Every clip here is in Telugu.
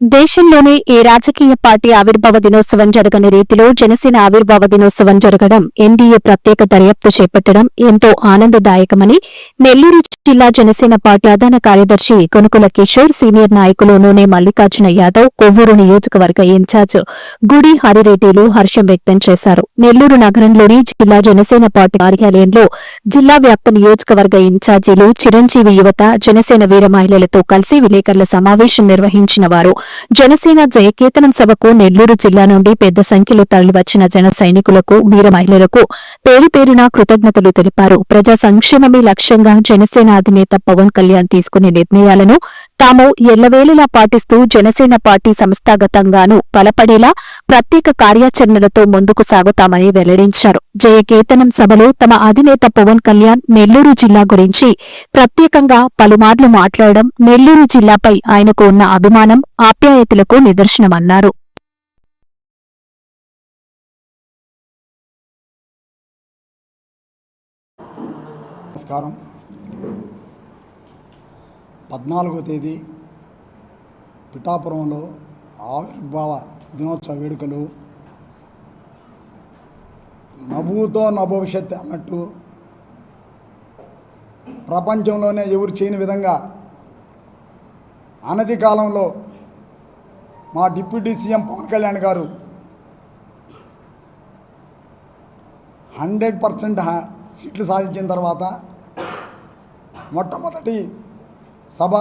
దేశంలోనే ఏ రాజకీయ పార్టీ ఆవిర్భావ దినోత్సవం జరగని రీతిలో జనసేన ఆవిర్భావ దినోత్సవం జరగడం ఎన్డీఏ ప్రత్యేక దర్యాప్తు చేపట్టడం ఎంతో ఆనందదాయకమని నెల్లూరు జిల్లా జనసేన పార్టీ ప్రధాన కార్యదర్శి కొనుకుల కిషోర్ సీనియర్ నాయకులు నూనె మల్లికార్జున యాదవ్ కొవ్వూరు నియోజకవర్గ ఇన్ఛార్జ్ గుడి హరిరెడ్డిలు హర్షం వ్యక్తం చేశారు. నెల్లూరు నగరంలోని జిల్లా జనసేన పార్టీ కార్యాలయంలో జిల్లా వ్యాప్త నియోజకవర్గ ఇన్ఛార్జీలు చిరంజీవి యువత జనసేన వీర మహిళలతో కలిసి విలేకరుల సమావేశం నిర్వహించిన వారు జనసేన జయకేతనం సభకు నెల్లూరు జిల్లా నుండి పెద్ద సంఖ్యలో తరలివచ్చిన జన సైనికులకు వీర మహిళలకు పేరు పేరున కృతజ్ఞతలు తెలిపారు. ప్రజా సంక్షేమమే లక్ష్యంగా జనసేన అధినేత పవన్ కళ్యాణ్ తీసుకునే నిర్ణయాలను తాము ఎల్లవేళలా పాటిస్తూ జనసేన పార్టీ సంస్థాగతంగానూ బలపడేలా ప్రత్యేక కార్యాచరణలతో ముందుకు సాగుతామని వెల్లడించారు. జయకేతనం సభలో తమ అధినేత పవన్ కళ్యాణ్ నెల్లూరు జిల్లా గురించి ప్రత్యేకంగా పలుమార్లు మాట్లాడడం నెల్లూరు జిల్లాపై ఆయనకు ఉన్న అభిమానం ఆప్యాయతలకు నిదర్శనమన్నారు. నమస్కారం. పద్నాలుగో తేదీ పిఠాపురంలో ఆవిర్భావ దినోత్సవ వేడుకలు. నభూతో నభవిష్యత్ అన్నట్టు ప్రపంచంలోనే ఎవరు చేయని విధంగా అనతి కాలంలో మా డిప్యూటీ సీఎం పవన్ కళ్యాణ్ గారు హండ్రెడ్ పర్సెంట్ సీట్లు సాధించిన తర్వాత మొట్టమొదటి సభ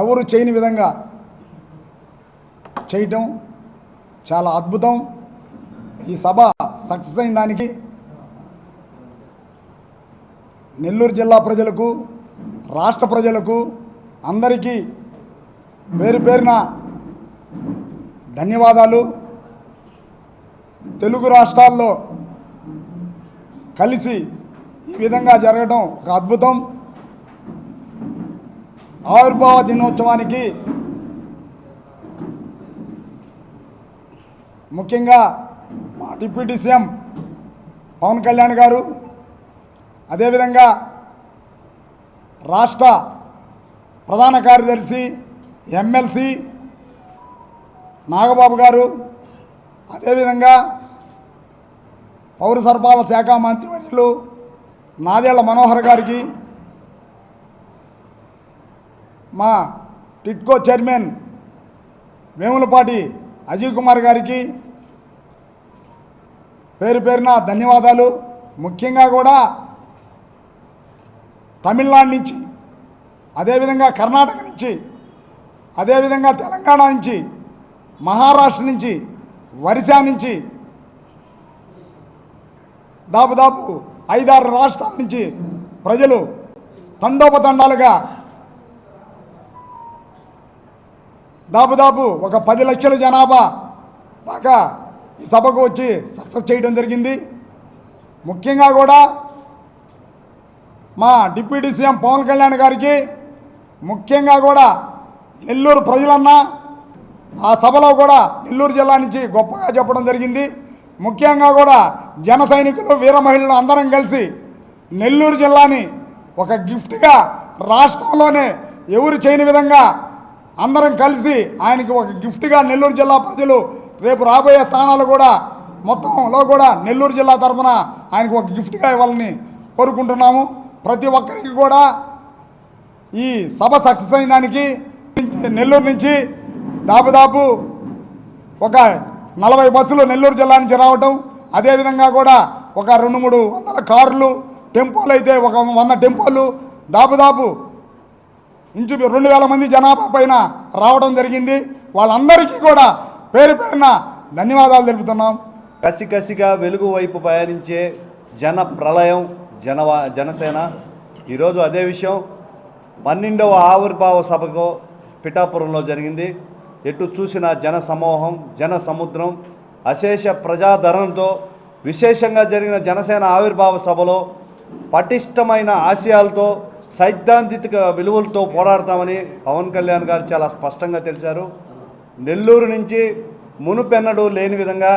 ఎవరు చేయని విధంగా చేయటం చాలా అద్భుతం. ఈ సభ సక్సెస్ అయిన దానికి నెల్లూరు జిల్లా ప్రజలకు రాష్ట్ర ప్రజలకు అందరికీ పేరు పేరున ధన్యవాదాలు. తెలుగు రాష్ట్రాల్లో కలిసి ఈ విధంగా జరగడం ఒక అద్భుతం. ఆవిర్భావ దినోత్సవానికి ముఖ్యంగా మా డిప్యూటీ సీఎం పవన్ కళ్యాణ్ గారు అదేవిధంగా రాష్ట్ర ప్రధాన కార్యదర్శి ఎమ్మెల్సీ నాగబాబు గారు అదేవిధంగా పౌర సరఫరాల శాఖ మంత్రివర్యులు నాదేళ్ళ మనోహర్ గారికి మా టిట్కో చైర్మన్ వేములపాటి అజయ్ కుమార్ గారికి పేరు పేరున ధన్యవాదాలు. ముఖ్యంగా కూడా తమిళనాడు నుంచి అదేవిధంగా కర్ణాటక నుంచి అదేవిధంగా తెలంగాణ నుంచి మహారాష్ట్ర నుంచి ఒరిస్సా నుంచి దాదాపు ఐదారు రాష్ట్రాల నుంచి ప్రజలు తండోపతండాలుగా దాదాపు ఒక పది లక్షల జనాభా దాకా ఈ సభకు వచ్చి సక్సెస్ చేయడం జరిగింది. ముఖ్యంగా కూడా మా డిప్యూటీ సీఎం పవన్ కళ్యాణ్ గారికి ముఖ్యంగా కూడా నెల్లూరు ప్రజలన్నా ఆ సభలో కూడా నెల్లూరు జిల్లా నుంచి గొప్పగా చెప్పడం జరిగింది. ముఖ్యంగా కూడా జన సైనికులు వీర మహిళలు అందరం కలిసి నెల్లూరు జిల్లాని ఒక గిఫ్ట్గా రాష్ట్రంలోనే ఎవరు చేయని విధంగా అందరం కలిసి ఆయనకి ఒక గిఫ్ట్గా నెల్లూరు జిల్లా ప్రజలు రేపు రాబోయే స్థానాలు కూడా మొత్తంలో కూడా నెల్లూరు జిల్లా తరఫున ఆయనకు ఒక గిఫ్ట్గా ఇవ్వాలని కోరుకుంటున్నాము. ప్రతి ఒక్కరికి కూడా ఈ సభ సక్సెస్ అయిన దానికి నెల్లూరు నుంచి దాదాపు ఒక నలభై బస్సులు నెల్లూరు జిల్లా నుంచి రావటం అదేవిధంగా కూడా ఒక రెండు మూడు వందల కార్లు టెంపోలు అయితే ఒక వంద టెంపోలు దాదాపు ఇంచు రెండు వేల మంది జనాభా పైన రావడం జరిగింది. వాళ్ళందరికీ కూడా పేరు పేరున ధన్యవాదాలు తెలుపుతున్నాం. కసికసిగా వెలుగు వైపు పయనించే జన ప్రళయం జనవా జనసేన. ఈరోజు అదే విషయం. పన్నెండవ ఆవిర్భావ సభకు పిఠాపురంలో జరిగింది. ఎటు చూసిన జన సమూహం జన సముద్రం. అశేష ప్రజాదరణతో విశేషంగా జరిగిన జనసేన ఆవిర్భావ సభలో పటిష్టమైన ఆశయాలతో సైద్ధాంతిక విలువలతో పోరాడతామని పవన్ కళ్యాణ్ గారు చాలా స్పష్టంగా తెలిశారు. నెల్లూరు నుంచి మునుపెన్నడూ లేని విధంగా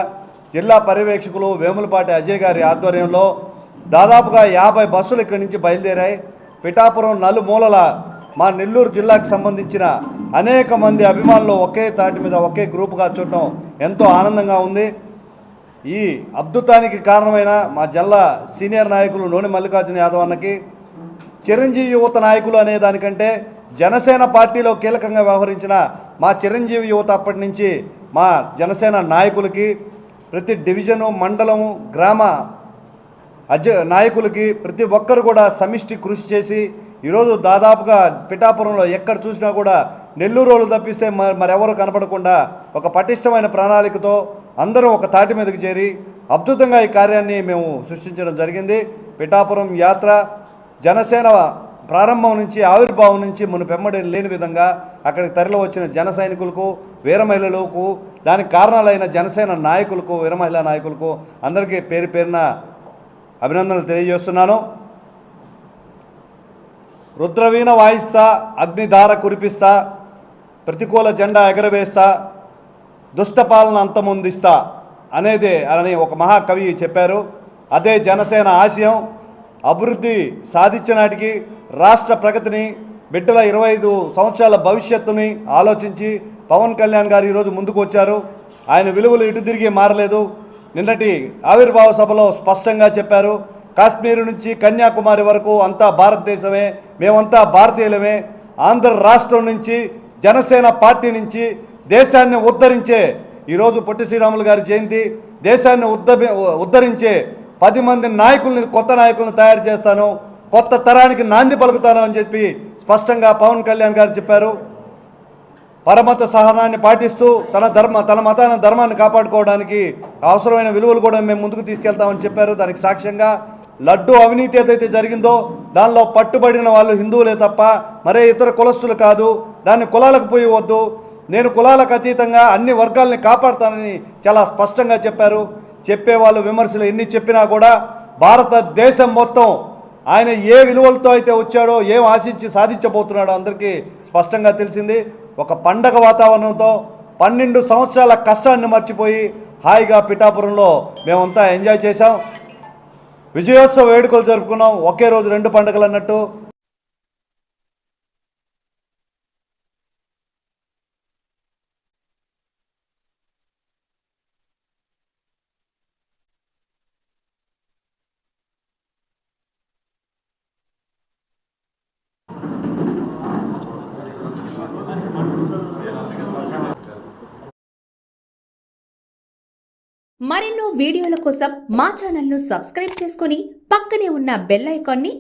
జిల్లా పర్యవేక్షకులు వేములపాటి అజయ్ గారి ఆధ్వర్యంలో దాదాపుగా యాభై బస్సులు ఇక్కడి నుంచి బయలుదేరాయి. పిఠాపురం నలుమూలల మా నెల్లూరు జిల్లాకు సంబంధించిన అనేక మంది అభిమానులు ఒకే తాటి మీద ఒకే గ్రూపుగా చూడటం ఎంతో ఆనందంగా ఉంది. ఈ అద్భుతానికి కారణమైన మా జిల్లా సీనియర్ నాయకులు నోని మల్లికార్జున యాదవ్ అన్నకి చిరంజీవి యువత నాయకులు అనే దానికంటే జనసేన పార్టీలో కీలకంగా వ్యవహరించిన మా చిరంజీవి యువత అప్పటి నుంచి మా జనసేన నాయకులకి ప్రతి డివిజను మండలము గ్రామ అధ్య నాయకులకి ప్రతి ఒక్కరు కూడా సమిష్టి కృషి చేసి ఈరోజు దాదాపుగా పిఠాపురంలో ఎక్కడ చూసినా కూడా నెల్లూరు వాళ్ళు తప్పిస్తే మరెవరు కనపడకుండా ఒక పటిష్టమైన ప్రణాళికతో అందరూ ఒక తాటి మీదకి చేరి అద్భుతంగా ఈ కార్యాన్ని మేము సృష్టించడం జరిగింది. పిఠాపురం యాత్ర జనసేన ప్రారంభం నుంచి ఆవిర్భావం నుంచి మునుపెమ్మడి లేని విధంగా అక్కడికి తరలి వచ్చిన జన సైనికులకు వీరమహిళలకు దానికి కారణాలైన జనసేన నాయకులకు వీరమహిళా నాయకులకు అందరికీ పేరు పేరున అభినందనలు తెలియజేస్తున్నాను. రుద్రవీణ వాయిస్తా అగ్నిధార కురిపిస్తా ప్రతికూల జెండా ఎగరవేస్తా దుష్టపాలన అంతమొందిస్తా అనేది అని ఒక మహాకవి చెప్పారు. అదే జనసేన ఆశయం. అభివృద్ధి సాధించినాటికి రాష్ట్ర ప్రగతిని బిడ్డల ఇరవై ఐదు సంవత్సరాల భవిష్యత్తుని ఆలోచించి పవన్ కళ్యాణ్ గారు ఈరోజు ముందుకు వచ్చారు. ఆయన విలువలు ఇటు తిరిగి మారలేదు. నిన్నటి ఆవిర్భావ సభలో స్పష్టంగా చెప్పారు. కాశ్మీర్ నుంచి కన్యాకుమారి వరకు అంతా భారతదేశమే మేమంతా భారతీయులమే. ఆంధ్ర రాష్ట్రం నుంచి జనసేన పార్టీ నుంచి దేశాన్ని ఉద్ధరించే ఈరోజు పొట్టి శ్రీరాములు గారి జయంతి దేశాన్ని ఉద్ధ ఉద్ధరించే పది మంది నాయకుల్ని కొత్త నాయకులను తయారు చేస్తాను కొత్త తరానికి నాంది పలుకుతాను అని చెప్పి స్పష్టంగా పవన్ కళ్యాణ్ గారు చెప్పారు. పరమత సహనాన్ని పాటిస్తూ తన ధర్మ తన మతాన్ని ధర్మాన్ని కాపాడుకోవడానికి అవసరమైన విలువలు కూడా మేము ముందుకు తీసుకెళ్తామని చెప్పారు. దానికి సాక్ష్యంగా లడ్డు అవినీతి ఏదైతే జరిగిందో దానిలో పట్టుబడిన వాళ్ళు హిందువులే తప్ప మరే ఇతర కులస్తులు కాదు. దాన్ని కులాలకు పోయి వద్దు నేను కులాలకు అతీతంగా అన్ని వర్గాల్ని కాపాడుతానని చాలా స్పష్టంగా చెప్పారు. చెప్పేవాళ్ళు విమర్శలు ఎన్ని చెప్పినా కూడా భారతదేశం మొత్తం ఆయన ఏ విలువలతో అయితే వచ్చాడో ఏం ఆశించి సాధించబోతున్నాడో అందరికీ స్పష్టంగా తెలిసింది. ఒక పండగ వాతావరణంతో పన్నెండు సంవత్సరాల కష్టాన్ని మర్చిపోయి హాయిగా పిఠాపురంలో మేమంతా ఎంజాయ్ చేశాం. విజయోత్సవ వేడుకలు జరుపుకున్నాం. ఒకే రోజు రెండు పండుగలు అన్నట్టు. మరెన్నో వీడియోల కోసం మా ఛానల్ను సబ్స్క్రైబ్ చేసుకొని పక్కనే ఉన్న బెల్ ఐకాన్ని